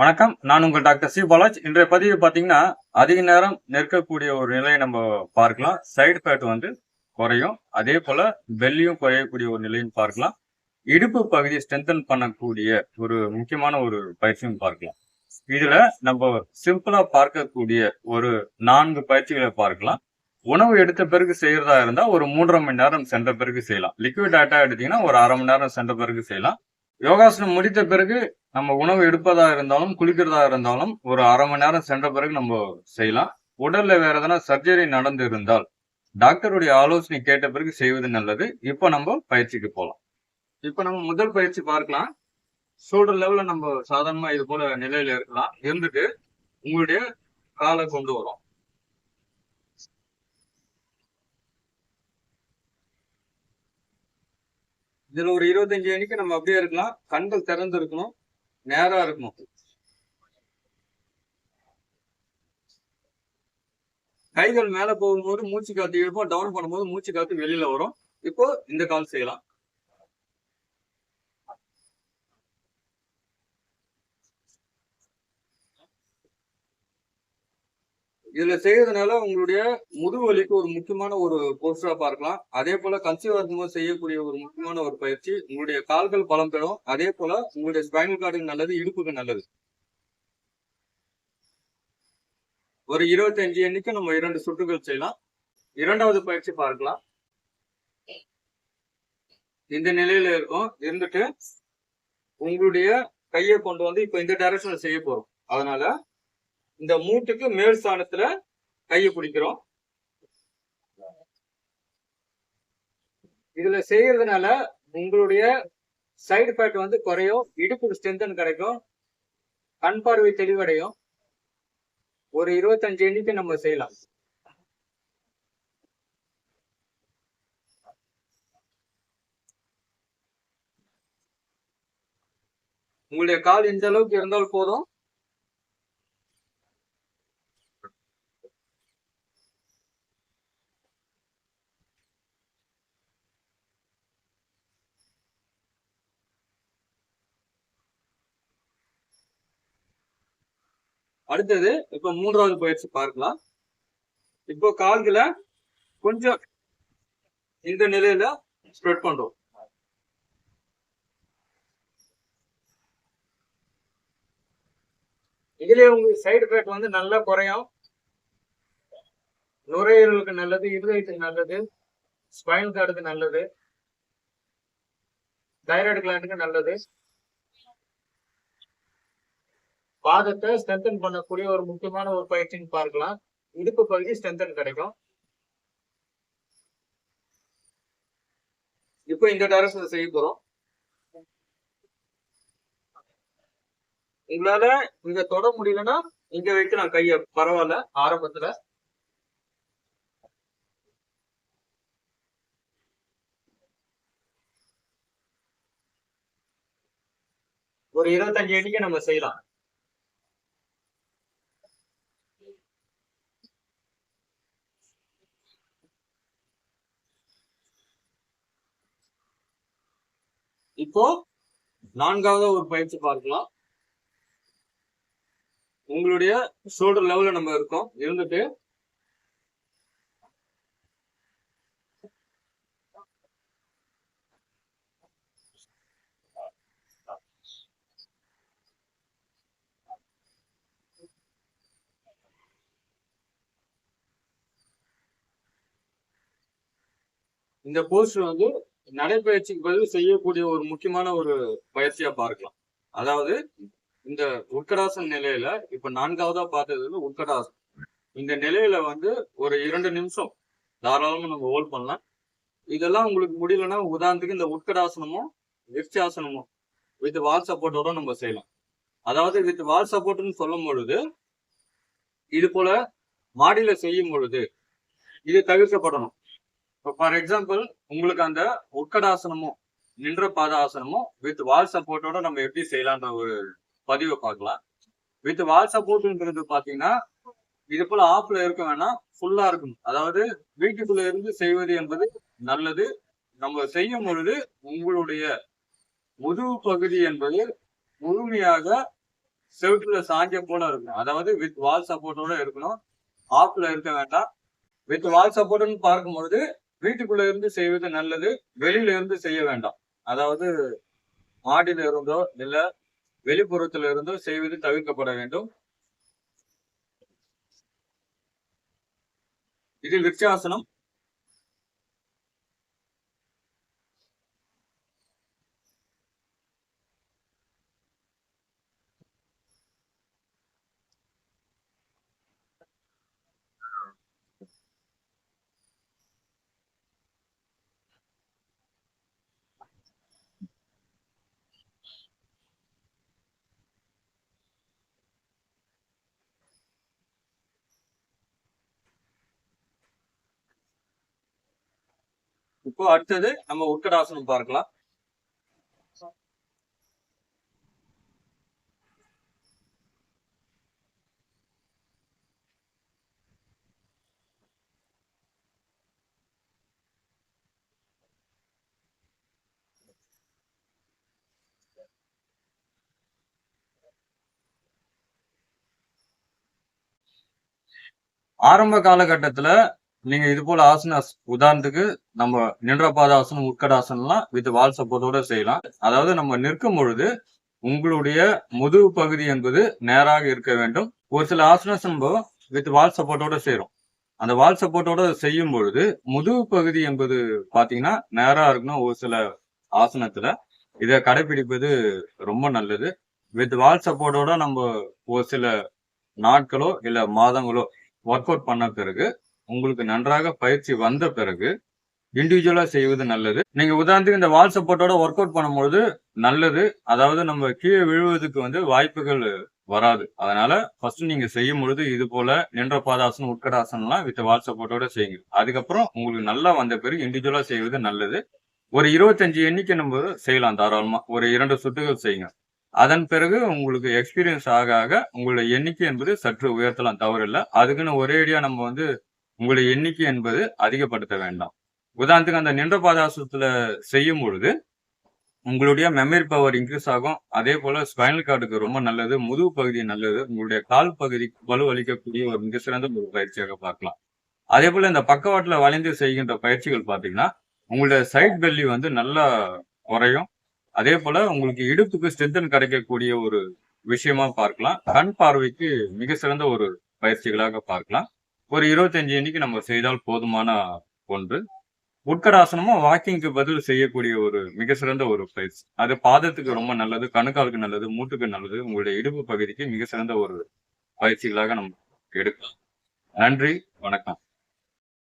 வணக்கம். நான் உங்கள் டாக்டர் சி. பாலாஜ். இன்றைய பதிவு பார்த்தீங்கன்னா அதிக நேரம் நிற்கக்கூடிய ஒரு நிலையை நம்ம பார்க்கலாம். சைடு ஃபேட் வந்து குறையும். அதே போல பெல்லியும் குறையக்கூடிய ஒரு நிலையும் பார்க்கலாம். இடுப்பு பகுதியை ஸ்ட்ரென்தன் பண்ணக்கூடிய ஒரு முக்கியமான ஒரு பயிற்சியும் பார்க்கலாம். இதுல நம்ம சிம்பிளா பார்க்கக்கூடிய ஒரு நான்கு பயிற்சிகளை பார்க்கலாம். உணவு எடுத்த பிறகு செய்யறதா இருந்தா ஒரு மூன்றரை மணி நேரம் சென்ற பிறகு செய்யலாம். லிக்விட் டேட்டா எடுத்தீங்கன்னா ஒரு அரை மணி நேரம் சென்ற பிறகு செய்யலாம். யோகாசனம் முடித்த பிறகு நம்ம உணவு எடுப்பதா இருந்தாலும் குளிக்கிறதா இருந்தாலும் ஒரு அரை மணி நேரம் சென்ற பிறகு நம்ம செய்யலாம். உடல்ல வேற எதனா சர்ஜரி நடந்து இருந்தால் டாக்டருடைய ஆலோசனை கேட்ட பிறகு செய்வது நல்லது. இப்போ நம்ம பயிற்சிக்கு போகலாம் இப்போ நம்ம முதல் பயிற்சி பார்க்கலாம். ஷோல்டர் லெவல்ல நம்ம சாதாரணமா இது போல நிலையில இருக்கலாம். இருந்துட்டு உங்களுடைய காலை கொண்டு வரும். இதுல ஒரு இருபத்தஞ்சு மணிக்கு நம்ம அப்படியே இருக்கலாம். கண்கள் திறந்து இருக்கணும் நேரா இருக்கணும். கைகள் மேல போகும்போது மூச்சு காத்து இழுப்போம். டவுன் பண்ணும்போது மூச்சு காத்து வெளியில வரும். இப்போ இந்த கால் செய்யலாம். இதுல செய்யறதுனால உங்களுடைய முதுகு வலிக்கு ஒரு முக்கியமான ஒரு போஸ்டரா பார்க்கலாம். அதே போல கன்சீவ் இருக்கும்போது செய்யக்கூடிய ஒரு முக்கியமான ஒரு பயிற்சி உங்களுடைய கால்கள் பலம் பெறும். அதே போல உங்களுடைய ஸ்பைனல் கார்டுக்கு நல்லது இடுப்புக்கு நல்லது. ஒரு இருபத்தஞ்சு எண்ணிக்கை நம்ம இரண்டு சுற்றுகள் செய்யலாம். இரண்டாவது பயிற்சி பார்க்கலாம். இந்த நிலையில இருக்கும். இருந்துட்டு உங்களுடைய கையை கொண்டு வந்து இப்ப இந்த டைரக்ஷன்ல செய்ய போறோம். அதனால இந்த மூட்டுக்கு மேல் ஸ்தானத்துல கையை பிடிக்கிறோம். இதுல செய்யறதுனால உங்களுடைய சைடு ஃபேட் வந்து குறையும் இடுப்பு ஸ்ட்ரென்தன் கிடைக்கும் கண் பார்வை தெளிவடையும். ஒரு இருபத்தஞ்சு எண்ணிக்கை நம்ம செய்யலாம். உங்களுடைய கால் எந்த அளவுக்கு இருந்தால் போதும். அடுத்தது இப்ப மூன்றாவது பயிற்சி பார்க்கலாம். இப்போ கால்களை கொஞ்சம் இந்த நிலையில ஸ்ப்ரெட் பண்றோம். இதுலயே உங்களுக்கு சைடு எஃபெக்ட் வந்து நல்லா குறையும். நுரையீரலுக்கு நல்லது இருதயத்துக்கு நல்லது ஸ்பைனல் கார்டுக்கு நல்லது தைராய்டு கிளாண்டுக்கு நல்லது. பாதத்தை ஸ்ட்ரென்தன் பண்ணக்கூடிய ஒரு முக்கியமான ஒரு பயிற்சின்னு பார்க்கலாம். இடுப்பு பகுதி ஸ்ட்ரென்தன் கிடைக்கும். இப்போ இந்த டைரக்ஷன் செய்ய போறோம். உங்களால இங்க தொட முடியலன்னா இங்க வைக்கலாம் கைய பரவாயில்ல ஆரம்பத்துல. ஒரு இருபத்தஞ்சு எண்ணிக்கை நம்ம செய்யலாம். இப்போ நான்காவது ஒரு பயிற்சி பார்க்கலாம். உங்களுடைய ஷோல்டர் லெவல்ல நம்ம இருக்கோம். இருந்துட்டு. இந்த போஸ்டர் வந்து நடைப்பயிற்சிக்கு பதில் செய்யக்கூடிய ஒரு முக்கியமான ஒரு பயிற்சியா பார்க்கலாம். அதாவது இந்த உட்கடாசன் நிலையில இப்ப நான்காவதா பார்த்தது வந்து உட்கடாசன் இந்த நிலையில வந்து ஒரு இரண்டு நிமிஷம் தாராளமா நம்ம ஹோல்ட் பண்ணலாம். இதெல்லாம் உங்களுக்கு முடியலன்னா உதாரணத்துக்கு இந்த உட்கடாசனமும் விருச்சாசனமும் வித் வால் சப்போர்ட்டோட நம்ம செய்யலாம். அதாவது வித் வால் சப்போர்ட்னு சொல்லும் பொழுது இது போல மாடியில செய்யும் பொழுது இது தவிர்க்கப்படணும். இப்போ ஃபார் எக்ஸாம்பிள் உங்களுக்கு அந்த உட்கடாசனமும் நின்ற பாத ஆசனமும் வித் வால் சப்போர்ட்டோட நம்ம எப்படி செய்யலான்ற ஒரு பதிவை பார்க்கலாம். வித் வால் சப்போர்ட்ன்றது பார்த்தீங்கன்னா இது போல ஆப்ல இருக்க வேணாம் ஃபுல்லா இருக்கும் அதாவது வீட்டுக்குள்ள இருந்து செய்வது என்பது நல்லது. நம்ம செய்யும் பொழுது உங்களுடைய முதுகு பகுதி என்பது முழுமையாக செவுத்துல சாஞ்ச போல இருக்கணும். அதாவது வித் வால் சப்போர்ட்டோட இருக்கணும். ஆப்ல இருக்க வேண்டாம். வித் வால் சப்போர்ட்னு பார்க்கும்பொழுது வீட்டுக்குள்ள இருந்து செய்வது நல்லது வெளியில இருந்து செய்ய வேண்டாம். அதாவது மாடியில இருந்தோ இல்ல வெளிப்புறத்துல இருந்தோ செய்வது தவிர்க்கப்பட வேண்டும். இது விருட்சாசனம் இப்போ அடுத்தது நம்ம உட்கடாசனம் பார்க்கலாம். ஆரம்ப காலகட்டத்துல நீங்க இது போல ஆசனாஸ் உதாரணத்துக்கு நம்ம நின்ற பாதாசனம் உட்கடாசனம்லாம் வித் வால் சப்போர்ட்டோட செய்யலாம். அதாவது நம்ம நிற்கும் பொழுது உங்களுடைய முதுகு பகுதி என்பது நேராக இருக்க வேண்டும். ஒரு சில ஆசனஸ் நம்ம வித் வால் சப்போர்ட்டோட செய்யறோம் அந்த வால் சப்போர்ட்டோட செய்யும் பொழுது முதுகு பகுதி என்பது பாத்தீங்கன்னா நேரா இருக்கணும் ஒரு சில ஆசனத்துல. இதை கடைபிடிப்பது ரொம்ப நல்லது. வித் வால் சப்போர்ட்டோட நம்ம ஒரு சில நாட்களோ இல்ல மாதங்களோ ஒர்க் அவுட் பண்ண பிறகு உங்களுக்கு நன்றாக பயிற்சி வந்த பிறகு இண்டிவிஜுவலா செய்வது நல்லது. நீங்க உதாரணத்துக்கு இந்த வால் சப்போர்ட்டோட ஒர்க் அவுட் பண்ணும்பொழுது நல்லது. அதாவது நம்ம கீழே விழுவதுக்கு வந்து வாய்ப்புகள் வராது. அதனால ஃபர்ஸ்ட் நீங்க செய்யும் பொழுது இது போல நின்ற பாதாசனம் உட்கடாசனம்லாம் வித் வால் சப்போர்ட்டோட செய்யுங்க. அதுக்கப்புறம் உங்களுக்கு நல்லா வந்த பிறகு இண்டிவிஜுவலா செய்வது நல்லது. ஒரு இருபத்தஞ்சு எண்ணிக்கை நம்ம செய்யலாம் தாராளமா. ஒரு இரண்டு சுட்டுகள் செய்யுங்க. அதன் பிறகு உங்களுக்கு எக்ஸ்பீரியன்ஸ் ஆக ஆக உங்களுடைய எண்ணிக்கை என்பது சற்று உயர்த்தலாம். தவறில்லை. அதுக்குன்னு ஒரே அடியா நம்ம வந்து உங்களுடைய எண்ணிக்கை என்பது அதிகப்படுத்த வேண்டாம். உதாரணத்துக்கு அந்த நின்ற பாதாசத்துல செய்யும் பொழுது உங்களுடைய மெமரி பவர் இன்க்ரீஸ் ஆகும். அதே போல ஸ்பைனல் கார்டுக்கு ரொம்ப நல்லது முதுகு பகுதி நல்லது உங்களுடைய கால் பகுதி வலு அளிக்கக்கூடிய ஒரு மிக சிறந்த ஒரு பயிற்சியாக பார்க்கலாம். அதே போல இந்த பக்கவாட்டில் வளைந்து செய்கின்ற பயிற்சிகள் பாத்தீங்கன்னா உங்களுடைய சைட் பெல்லி வந்து நல்லா குறையும். அதே போல உங்களுக்கு இடுப்புக்கு ஸ்ட்ரென்தன் கிடைக்கக்கூடிய ஒரு விஷயமா பார்க்கலாம். கண் பார்வைக்கு மிக சிறந்த ஒரு பயிற்சிகளாக பார்க்கலாம். ஒரு இருபத்தஞ்சு எண்ணிக்கை நம்ம செய்தால் போதுமான ஒன்று. உட்கடாசனமும் வாக்கிங்க்கு பதில் செய்யக்கூடிய ஒரு மிக சிறந்த ஒரு பயிற்சி. அது பாதத்துக்கு ரொம்ப நல்லது கணுக்காலுக்கு நல்லது மூட்டுக்கு நல்லது உங்களுடைய இடுப்பு பகுதிக்கு மிக சிறந்த ஒரு பயிற்சிகளாக நம்ம எடுக்கலாம். நன்றி வணக்கம்.